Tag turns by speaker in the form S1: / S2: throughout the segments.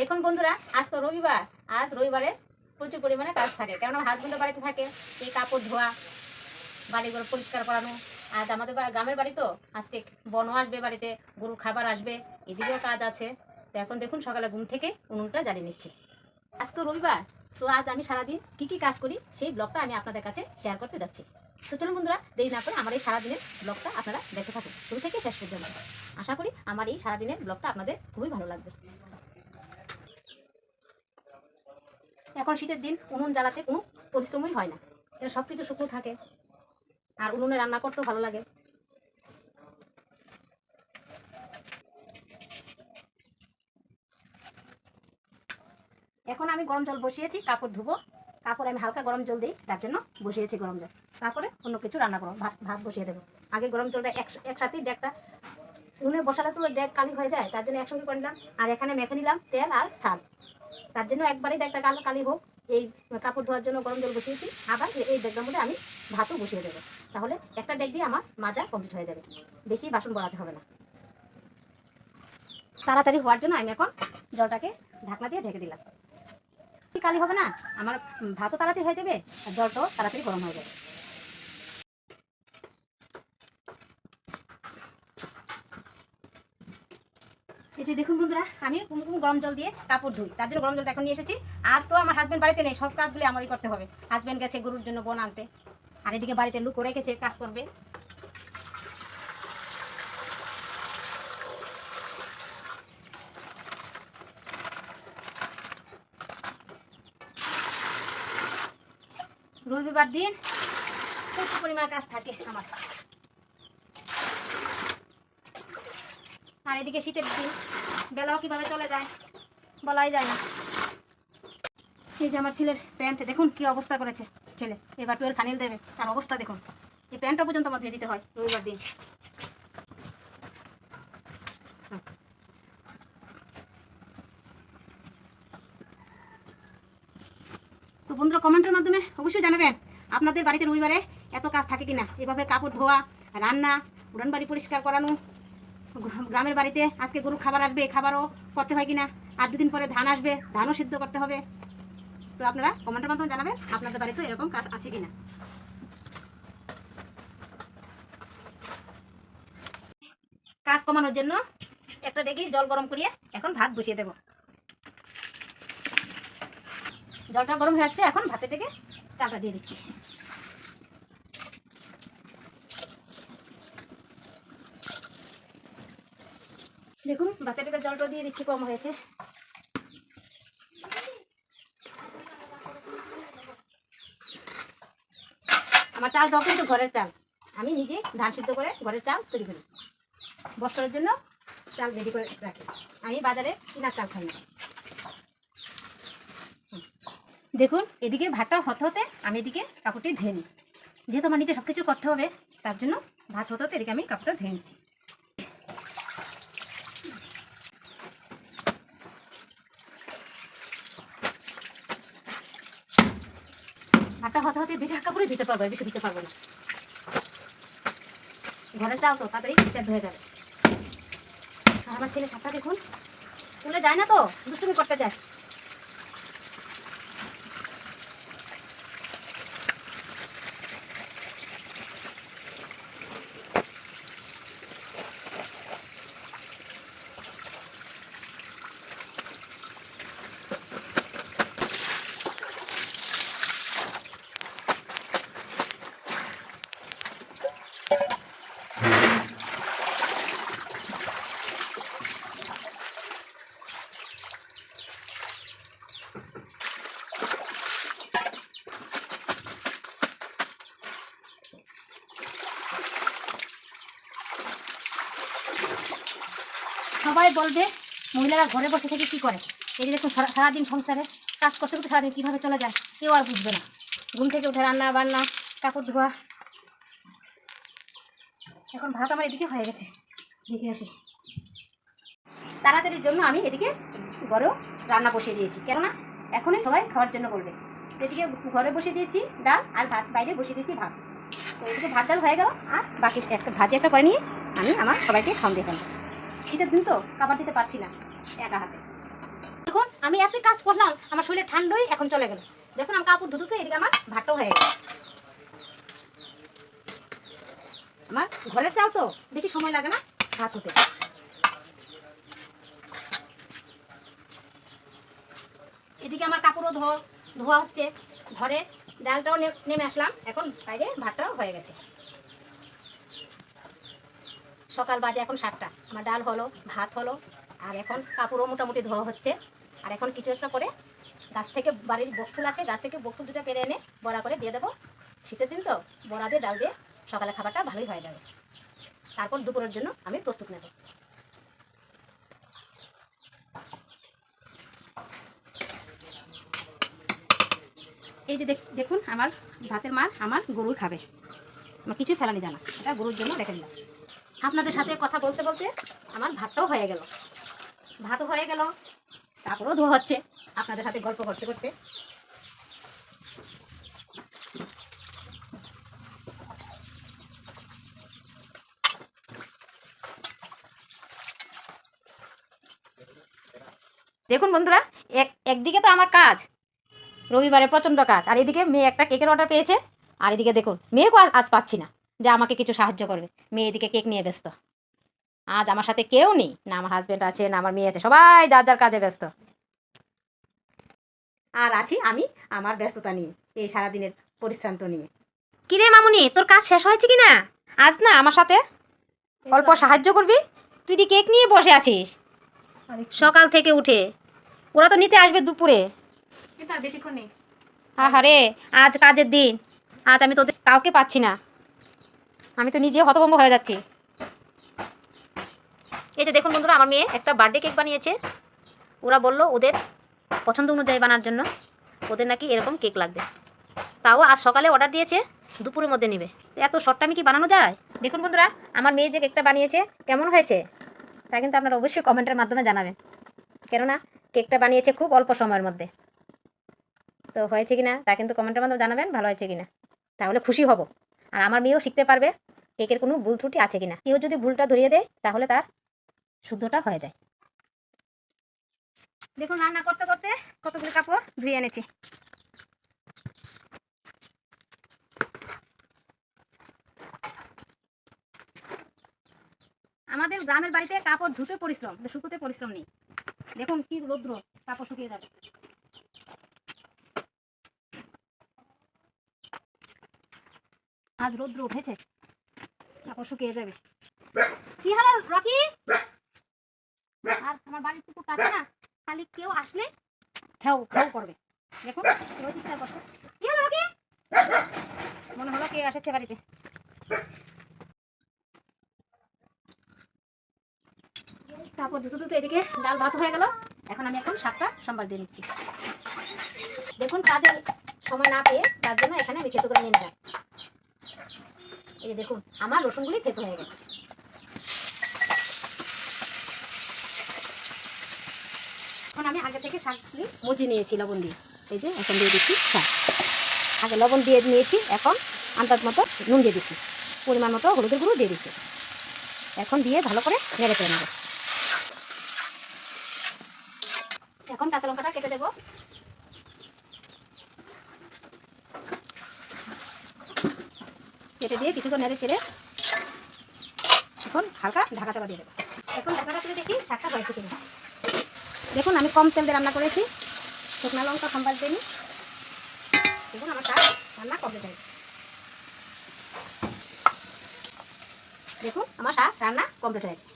S1: দেখুন বন্ধুরা, আজ তো রবিবার, আজ রবিবারে প্রচুর পরিমাণে কাজ থাকে। কেননা হাজবেন্ডও বাড়িতে থাকে, এই কাপড় ধোয়া বাড়িঘর পরিষ্কার করানো। আজ আমাদের গ্রামের বাড়ি তো, আজকে বনও আসবে বাড়িতে গরু খাবার আসবে এদিকেও কাজ আছে। তো এখন দেখুন সকালে ঘুম থেকে উনুনটা জ্বালিয়ে নিচ্ছি। আজ তো রবিবার, তো আজ আমি সারাদিন কী কী কাজ করি, সেই ব্লগটা আমি আপনাদের কাছে শেয়ার করতে যাচ্ছি। তো চলুন বন্ধুরা, দেরি না করে আমার এই সারাদিনের ব্লগটা আপনারা দেখতে থাকুন। শুরু থেকে শেষ পর্যন্ত। আশা করি আমার এই সারাদিনের ব্লগটা আপনাদের খুবই ভালো লাগবে। এখন শীতের দিন, উনুন জ্বালাতে কোনো পরিশ্রমই হয় না। এটা সব কিছু শুকনো থাকে, আর উনুনে রান্না করতেও ভালো লাগে। এখন আমি গরম জল বসিয়েছি, কাপড় ধুবো। কাপড় আমি হালকা গরম জল দিই, তার জন্য বসিয়েছি গরম জল। তারপরে অন্য কিছু রান্না করব, ভাত ভাত বসিয়ে দেবো। আগে গরম জলটা এক, একসাথেই ডেকটা উনুনে বসালে তো ডেক কালি হয়ে যায়, তার জন্য একসঙ্গে করে নিলাম। আর এখানে মেখে নিলাম তেল আর সাল তার জন্য একবারেই ডেকটা কালো কালি হোক, এই কাপড় ধোয়ার জন্য গরম জল বসিয়েছি, আবার এই ডেকটার মধ্যে আমি ভাতও বসিয়ে দেবো। তাহলে একটা ডেক দিয়ে আমার মাজা কমপ্লিট হয়ে যাবে। বেশি বাসন বড়াতে হবে না। তাড়াতাড়ি হওয়ার জন্য আমি এখন জলটাকে ঢাকনা দিয়ে ঢেকে দিলাম। কালি হবে না, আমার ভাতও তাড়াতাড়ি হয়ে যাবে, আর জলটাও তাড়াতাড়ি গরম হয়ে যাবে। এই যে দেখুন বন্ধুরা আমি কুমকুম গরম জল দিয়ে কাপড় ধুই। তার জন্য গরম জলটা এখন নিয়ে এসেছি। আজ তো আমার হাজবেন্ড বাড়িতে নেই, সব কাজগুলি আমারই করতে হবে। হাজবেন্ড গেছে গরুর জন্য বোন আনতে। আর এদিকে বাড়িতে লুকো রেখেছে, কাজ করবে। রবিবার দিন প্রচুর পরিমাণ কাজ থাকে আমার। আর এদিকে শীতের দিন, বেলাও কীভাবে চলে যায়, বলাই যায় না। এই যে আমার ছেলের প্যান্ট, দেখুন কি অবস্থা করেছে ছেলে। এবার টুয়েলভ ফাইনাল দেবে, তার অবস্থা দেখুন। এই প্যান্টটা পর্যন্ত আমার দিতে হয়, রবিবার দিন। তো বন্ধুরা, কমেন্টের মাধ্যমে অবশ্যই জানাবেন, আপনাদের বাড়িতে রবিবারে এত কাজ থাকে কিনা? এভাবে কাপড় ধোয়া, রান্না উড়ান বাড়ি পরিষ্কার করানো গ্রামের বাড়িতে আজকে গরুর খাবার আসবে খাবারও করতে হয় কিনা? আর দুদিন পরে ধান আসবে, ধানও সিদ্ধ করতে হবে। তো আপনারা কমেন্টের মাধ্যমে জানাবেন, আপনাদের বাড়িতে এরকম কাজ আছে কিনা? কাজ কমানোর জন্য একটা ডেকে জল গরম করিয়ে এখন ভাত বসিয়ে দেব। জলটা গরম হয়ে আসছে, এখন ভাতের ডেকে চালটা দিয়ে দিচ্ছি। দেখুন ডেকে জলটা দিয়ে দিচ্ছি, কম হয়েছে। আমার চালটাও কিন্তু ঘরের চাল। আমি নিজে ধান সিদ্ধ করে ঘরের চাল তৈরি করি। বছরের জন্য চাল রেডি করে রাখি। আমি বাজারে কিনার চাল খাই। দেখুন, এদিকে ভাতটা হতে হতে আমি এদিকে কাপড়টি ধুয়ে নিই। যেহেতু আমার নিজে সব কিছু করতে হবে, তার জন্য ভাত হতে হতে এদিকে আমি কাপড়টা ধুয়ে নিচ্ছি। ভাতটা হতে হতে দুইটা কাপড়ে দিতে পারব বেশি দিতে পারব না। ঘরে চাও তো, তাড়াতাড়ি সেদ্ধ হয়ে যাবে। আর আমার ছেলে সাতটা দেখুন। স্কুলে যায় না তো, দুষ্টুমি করতে যায়। সবাই বলবে মহিলারা ঘরে বসে থেকে কি করে? এই দেখুন, সারা- সারাদিন সংসারে কাজ করতে করতে সারাদিন কীভাবে চলে যায়, কেউ আর বুঝবে না। ঘুম থেকে উঠে রান্না বান্না, কাপড় ধোয়া। এখন ভাত আমার এদিকে হয়ে গেছে। দেখে আসি। তাড়াতাড়ির জন্য আমি এদিকে ঘরেও রান্না বসিয়ে দিয়েছি। কেননা এখনই সবাই খাওয়ার জন্য বলবে। এদিকে ঘরে বসিয়ে দিয়েছি ডাল আর ভাত, বাইরে বসিয়ে দিয়েছি ভাত। তো এদিকে ভাত ডাল হয়ে গেল, আর বাকি একটা ভাজি একটা করে নিয়ে আমি আমার সবাইকে খাওয়ান দিয়ে ফেলব শীতের দিন তো, খাবার দিতে পারছি না, একা হাতে। দেখুন, আমি এতই কাজ করলাম, আমার শরীরে ঠান্ডাই এখন চলে গেল। দেখুন আমার কাপড় ধুতে এদিকে আমার ভাতটাও হয়ে গেল। আমার ঘরের চাও তো, বেশি সময় লাগে না ভাত হতে। এদিকে আমার কাপড়ও ধোয়া ধোয়া হচ্ছে, ঘরে ডালটাও নেমে আসলাম, এখন বাইরে ভাতটাও হয়ে গেছে। সকাল বাজে এখন সাতটা। আমার ডাল হলো, ভাত হলো, আর এখন কাপড়ও মোটামুটি ধোয়া হচ্ছে। আর এখন কিছু একটা করে গাছ থেকে বাড়ির বকফুল আছে, গাছ থেকে বকফুল দুটো পেরে এনে বড়া করে দিয়ে দেবো। শীতের দিন তো, বড়া দিয়ে, ডাল দিয়ে সকালে খাবারটা ভালোই হয়ে যাবে। তারপর দুপুরের জন্য আমি প্রস্তুত নেব। এই যে দেখ- দেখুন আমার ভাতের মার আমার গরুই খাবে। আমার কিছুই ফেলানি জানা। এটা গরুর জন্য রেখে দিলাম আপনাদের সাথে কথা বলতে বলতে আমার ভাতটাও হয়ে গেল। ভাতও হয়ে গেল, তারপরেও ধোয়া হচ্ছে। আপনাদের সাথে গল্প করতে করতে। দেখুন বন্ধুরা, এক একদিকে তো আমার কাজ, রবিবারে প্রচণ্ড কাজ, আর এদিকে মেয়ে একটা কেকের অর্ডার পেয়েছে। আর এদিকে দেখুন, মেয়েকেও আজ- আজ পাচ্ছি না। যে আমাকে কিছু সাহায্য করবে। মেয়ে এদিকে কেক নিয়ে ব্যস্ত। আজ আমার সাথে কেউ নেই। না আমার হাজব্যান্ড আছে না আমার মেয়ে আছে। সবাই যার যার কাজে ব্যস্ত। আর আছি আমি আমার ব্যস্ততা নিয়ে এই সারাদিনের পরিশ্রান্ত নিয়ে। কিরে মামুনি তোর কাজ শেষ হয়েছে কি না আজ না আমার সাথে অল্প সাহায্য করবি? তুই দি কেক নিয়ে বসে আছিস। সকাল থেকে উঠে। ওরা তো নিতে আসবে দুপুরে।
S2: বেশিক্ষণ নেই।
S1: আহারে আজ কাজের দিন। আজ আমি তোদের কাউকে পাচ্ছি না। আমি তো নিজে হতভম্ব হয়ে যাচ্ছি। এই যে দেখুন বন্ধুরা, আমার মেয়ে একটা বার্থডে কেক বানিয়েছে। ওরা বলল ওদের পছন্দ অনুযায়ী বানার জন্য। ওদের নাকি এরকম কেক লাগবে। তাও আজ সকালে অর্ডার দিয়েছে, দুপুরের মধ্যে নেবে। এত শর্ট টাইমে কি বানানো যায়? দেখুন বন্ধুরা, আমার মেয়ে যে কেকটা বানিয়েছে, কেমন হয়েছে? তা কিন্তু আপনারা অবশ্যই কমেন্টের মাধ্যমে জানাবেন। কেননা কেকটা বানিয়েছে খুব অল্প সময়ের মধ্যে। তো হয়েছে কিনা, তা কিন্তু কমেন্টের মাধ্যমে জানাবেন, ভালো হয়েছে কিনা। তাহলে খুশি হব। আর আমার মেয়েও শিখতে পারবে কেকের কোনো ভুল ত্রুটি আছে কিনা। কেউ যদি ভুলটা ধরিয়ে দেয়, তাহলে তার শুদ্ধটা হয়ে যায়। দেখুন রান্না করতে করতে কতগুলো কাপড় ধুয়ে এনেছি। আমাদের গ্রামের বাড়িতে কাপড় ধুতে পরিশ্রম, শুকোতে পরিশ্রম নেই। দেখুন কি রৌদ্র, কাপড় শুকিয়ে যাবে। আজ রৌদ্র উঠেছে। তারপর শুকিয়ে যাবে। কি হলো রকি? আর আমার বাড়ির কুকুরটা আছে না খালি কেউ আসলে খেউ খেউ করবে। দেখুন কেউ চিৎকার করছে কি হলো রকি? মনে হলো কে এসেছে বাড়িতে। তারপর দুটো দুটো এদিকে ডাল ভাত হয়ে গেল। এখন আমি এখন শাকটা সম্বার দিয়ে নিচ্ছি। দেখুন কাজের সময় না পেয়ে তার জন্য এখানে আমি খেতে করে নিয়ে নিলাম। এই যে দেখুন, আমার রসুনগুলি থেতো হয়ে গেছে। এখন আমি আগে থেকে শাকগুলি মুজি নিয়েছি, লবণ দিয়ে। এই যে এখন দিয়ে দিচ্ছি শাক। আগে লবণ দিয়ে নিয়েছি, এখন আন্দাজ মতো নুন দিয়ে দিচ্ছি। পরিমাণ মতো হলুদের গুঁড়ো দিয়ে দিচ্ছি। এখন দিয়ে ভালো করে নেড়ে ফেলে নেব। এখন কাঁচা লঙ্কাটা কেটে দেবো। কেটে দিয়ে কিছুক্ষণ নেড়ে চেড়ে এখন হালকা ঢাকা চাপা দিয়ে দেবো। এখন ঢাকাটা তুলে দেখি শাকটা হয়েছে কিনা। দেখুন, আমি কম তেল দিয়ে রান্না করেছি। শুকনা লঙ্কা সম্বাদ দিইনি দেখুন, আমার শাক রান্না কমপ্লিট হয়েছে দেখুন, আমার শাক রান্না কমপ্লিট হয়েছে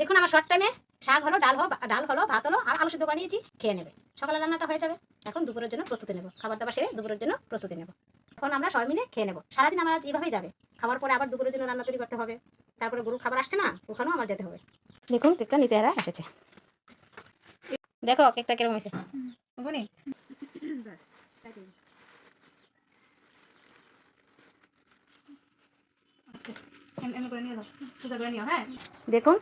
S1: দেখুন, আমার শর্ট টাইমে শাক হলো, ডাল হলো ডাল হলো, ভাত হলো, আর আলু সিদ্ধ বানিয়েছি খেয়ে নেবে। সকালে রান্নাটা হয়ে যাবে। এখন দুপুরের জন্য প্রস্তুতি নেব। খাবার দাবার সেরে দুপুরের জন্য প্রস্তুতি নেব। এখন আমরা সবাই মিলে খেয়ে নেব। সারাদিন আমার আজ এইভাবেই যাবে। খাবার পরে আবার দুপুরের জন্য রান্না তৈরি করতে হবে। তারপরে গরু খাবার আসছে না ওখানেও আমার যেতে হবে। দেখুন কেকটা নিতে এরা এসেছে। দেখো কেকটা কীরকম হয়েছে।
S2: বনি। হ্যাঁ।
S1: দেখুন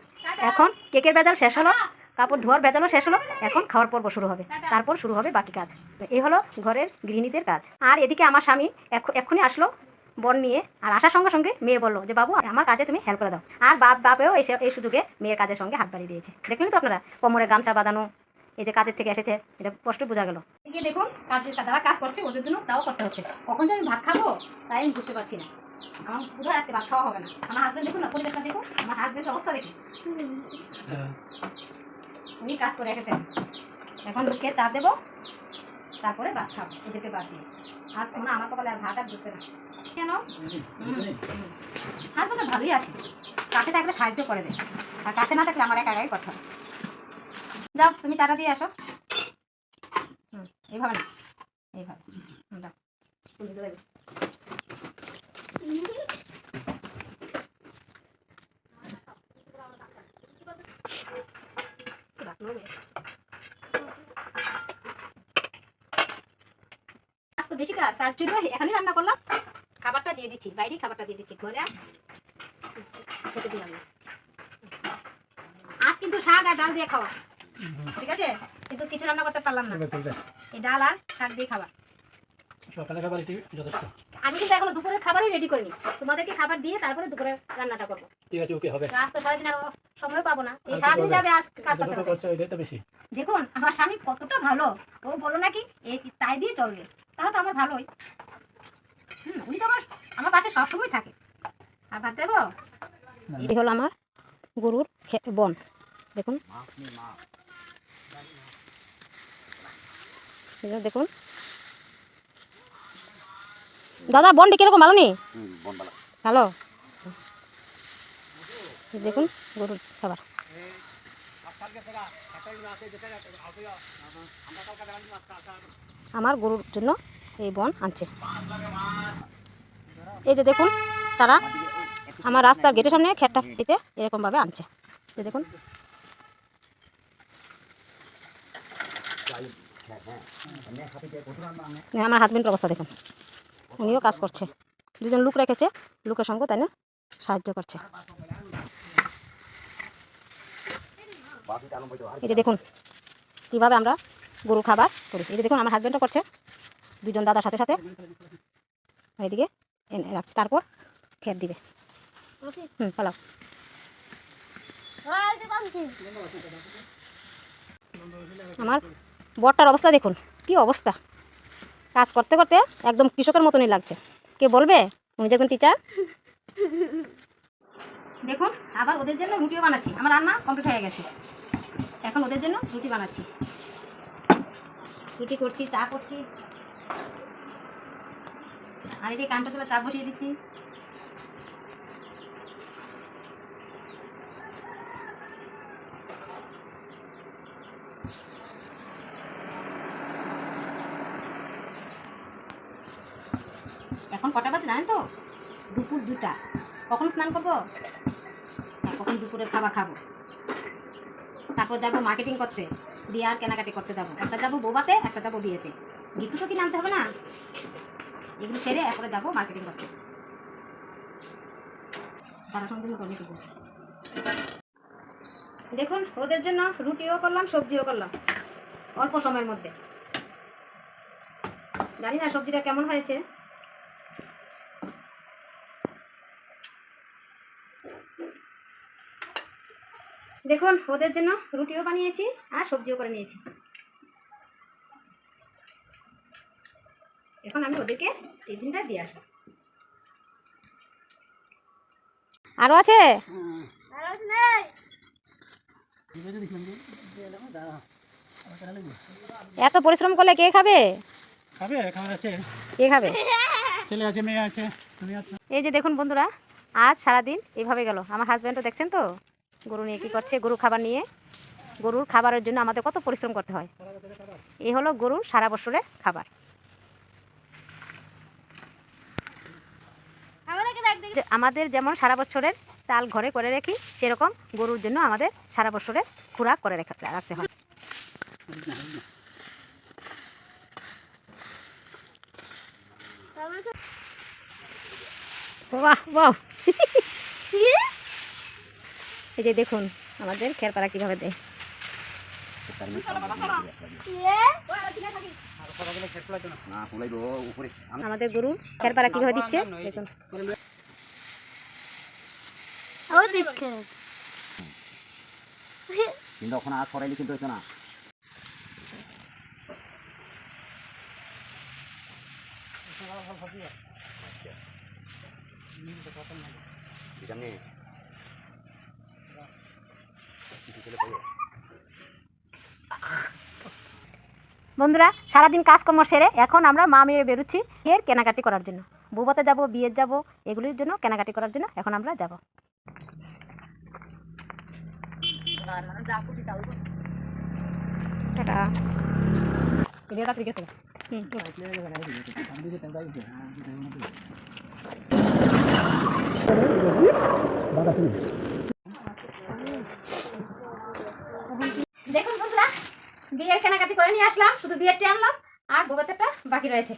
S1: এখন কেকের বেজাল শেষ হলো। কাপড় ধোয়ার বেজালও শেষ হলো, এখন খাওয়ার পর্ব শুরু হবে। তারপর শুরু হবে বাকি কাজ। এই হলো ঘরের গৃহিণীদের কাজ। আর এদিকে আমার স্বামী এখ- এক্ষুনি আসলো বর নিয়ে, আর আসার সঙ্গে সঙ্গে মেয়ে বলল যে, বাবু, আমার কাজে তুমি হেল্প করে দাও। আর বাপ বাপেও এসে এই সুযোগে মেয়ের কাজের সঙ্গে হাত বাড়িয়ে দিয়েছে। দেখলেন তো আপনারা, কোমরে গামছা বাঁধানো, এই যে কাজের থেকে এসেছে, এটা স্পষ্ট বোঝা গেল। এদিকে দেখুন কাজের যারা কাজ করছে, ওদের জন্য চাও করতে হচ্ছে। কখন যে আমি ভাত খাব, তাই আমি বুঝতে পারছি না। আমার পুরো আজকে ভাত খাওয়া হবে না। আমার হাজব্যান্ড দেখুন না, পরিবেশটা দেখুন, আমার হাজব্যান্ডের অবস্থা দেখুন। উনি কাজ করে এসেছেন। এখন লোককে চা দেবো তারপরে ভাত খাব ওদেরকে বাদ দিয়ে। আজ হয় আমার কপালে আর ভাত আর জুটবে না। কেন? হাত তো ভালোই আছে। কাছে থাকলে সাহায্য করে দেয় আর কাছে না থাকলে আমার এক একাই কথা। হবে যাও তুমি চাটা দিয়ে আসো। হুম এইভাবে না। এইভাবে। যাও। তুমি দিতে লাগবে। আজ বেশি কাজ তার জন্য এখানেই রান্না করলাম। খাবারটা দিয়ে দিচ্ছি বাইরেই খাবারটা দিয়ে দিচ্ছি ঘরে। খেতে দিলাম না। আজ কিন্তু শাক আর ডাল দিয়ে খাওয়া ঠিক আছে? কিন্তু কিছু রান্না করতে পারলাম না। এই ডাল আর শাক দিয়ে খাবার
S3: সকালে খাবার এটি যথেষ্ট।
S1: আমি কিন্তু এখনও দুপুরের খাবারই রেডি করিনি। তোমাদেরকে খাবার দিয়ে তারপরে দুপুরে রান্নাটা করব।
S3: ঠিক আছে ওকে হবে।
S1: তো আজ তো সারাদিন আর সময় পাবো না। এই সারাদিন যাবে আজ কাজ করতে হবে।
S3: বেশি।
S1: দেখুন আমার স্বামী কতটা ভালো। ও বলো নাকি এই তাই দিয়ে চলবে। তাহলে তো আমার ভালোই। হুম উনি তো আমার আমার পাশে সবসময় থাকে। আর ভাত দেবো? এই হলো আমার গরুর বন। দেখুন। দেখুন দাদা বনটি কীরকম ভালো নি? ভালো। দেখুন গরুর খাবার। আমার গরুর জন্য এই বন আনছে। এই যে দেখুন তারা আমার রাস্তার গেটের সামনে খেটটা দিতে এরকমভাবে আনছে। এই দেখুন। আমার হাজবেন্ডের অবস্থা দেখুন। উনিও কাজ করছে। দুজন লোক রেখেছে, লোকের সঙ্গে তাই না? সাহায্য করছে। এই যে দেখুন, কীভাবে আমরা গরু খাবার করি। এই যে দেখুন, আমার হাজব্যান্ডও করছে। দুজন দাদার সাথে সাথে। এদিকে এনে রাখছি, তারপর খেত দিবে। হুম, পালাও। আমার বরটার অবস্থা দেখুন, কি অবস্থা? কাজ করতে করতে একদম কৃষকের মতনই লাগছে। কে বলবে? তুমি যখন টিচার দেখুন, আবার ওদের জন্য রুটিও বানাচ্ছি। আমার রান্না কমপ্লিট হয়ে গেছে। এখন ওদের জন্য রুটি বানাচ্ছি। রুটি করছি, চা করছি। আর এদিকে কানটা চলে চা বসিয়ে দিচ্ছি এখন কটা বাজে জানেন তো দুপুর দুটা কখন স্নান করব? কখন দুপুরের খাবার খাব? তারপর যাব মার্কেটিং করতে। দিয়ে আর কেনাকাটি করতে যাব। একটা যাব বোবাতে একটা যাব বিয়েতে। গিফট তো কিনে আনতে হবে না? এগুলো সেরে এরপরে যাব মার্কেটিং করতে। দেখুন, ওদের জন্য রুটিও করলাম, সবজিও করলাম। অল্প সময়ের মধ্যে। জানি না সবজিটা কেমন হয়েছে। দেখুন ওদের জন্য রুটিও বানিয়েছি আর সবজিও করে নিয়েছি। এখন আমি ওদেরকে টিফিনটা দিয়ে আসব। আরও আছে? এত পরিশ্রম করলে কে খাবে?
S3: খাবে
S1: কে খাবে?
S3: ছেলে আছে মেয়ে আছে
S1: এই যে দেখুন বন্ধুরা আজ সারাদিন এইভাবে গেল। আমার হাজব্যান্ডও দেখছেন তো? গরু নিয়ে কী করছে? গরু খাবার নিয়ে। গরুর খাবারের জন্য আমাদের কত পরিশ্রম করতে হয়। এই হলো গরুর সারা বছরের খাবার। আমাদের যেমন সারা বছরের চাল ঘরে করে রাখি সেরকম গরুর জন্য আমাদের সারা বছরের খোরাক করে রেখে রাখতে হয়। বাহ বাহ। এই যে দেখুন, আমাদের খেরপাড়া কীভাবে দেয়। আমাদের গরু খের পাড়া কীভাবে দিচ্ছে? দেখুন।
S4: কিন্তু আর না ভিটামিন
S1: বন্ধুরা, সারাদিন কাজকর্ম সেরে এখন আমরা মা মেয়ে বেরোচ্ছি এর কেনাকাটি করার জন্য। বুবাতে যাব, বিয়ের যাব, এগুলির জন্য কেনাকাটি করার জন্য এখন আমরা যাব দেখুন বন্ধুরা বিয়ের কেনাকাটি করে নিয়ে আসলাম, শুধু বিয়েরটি আনলাম, আর ভোগাতেরটা বাকি রয়েছে।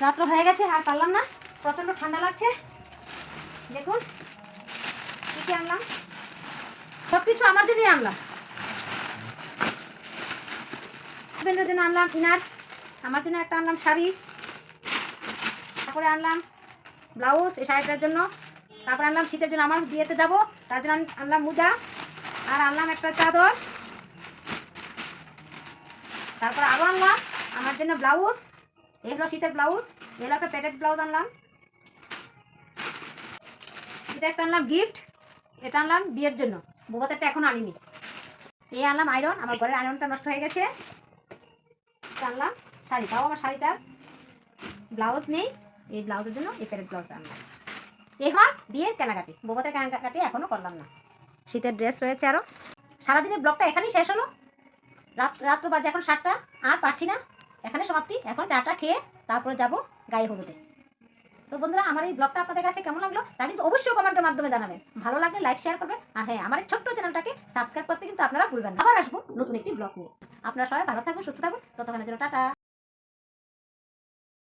S1: রাত্র হয়ে গেছে, আর পারলাম না, প্রচণ্ড ঠান্ডা লাগছে। দেখুন, কী কী আনলাম? সব কিছু আমার জন্যই আনলাম। হাজবেন্ডের জন্য আনলাম ইনার, আমার জন্য একটা আনলাম শাড়ি, তারপরে আনলাম ব্লাউজ এই শাড়িটার জন্য, তারপরে আনলাম শীতের জন্য আমার বিয়েতে যাব, তার জন্য আন- আনলাম মোজা, আর আনলাম একটা চাদর। তারপর আরও আনলাম। আমার জন্য ব্লাউজ এগুলো শীতের ব্লাউজ এগুলো একটা প্যাকেট ব্লাউজ আনলাম। এটা একটা আনলাম গিফট এটা আনলাম বিয়ের জন্য। বোবাতেরটা এখনও আনিনি। এই আনলাম আয়রন আমার ঘরের আয়রনটা নষ্ট হয়ে গেছে। আনলাম শাড়ি, তাও আমার শাড়িটার ব্লাউজ নেই, এই ব্লাউজের জন্য এই প্যাকেট ব্লাউজটা আনলাম। এবার বিয়ের কেনাকাটি। বোবাতের কেনাকাটি এখনও করলাম না। শীতের ড্রেস রয়েছে আরও সারাদিনের ব্লগটা এখানেই শেষ হলো। রাত, রাত্র বাজে, এখন সাতটা। আর পারছি না। এখানে সমাপ্তি। এখন চাটা খেয়ে তারপরে যাব গায়ে হলুদে। তো বন্ধুরা, আমার এই ব্লগটা আপনাদের কাছে কেমন লাগল তা কিন্তু অবশ্যই কমেন্টের মাধ্যমে জানাবেন। ভালো লাগলে লাইক শেয়ার করবেন। আর হ্যাঁ আমার এই ছোট্ট চ্যানেলটাকে সাবস্ক্রাইব করতে কিন্তু আপনারা ভুলবেন আবার আসব নতুন একটি ব্লগ নিয়ে। আপনারা সবাই ভালো থাকবেন সুস্থ থাকুন। ততক্ষণের জন্য টাটা।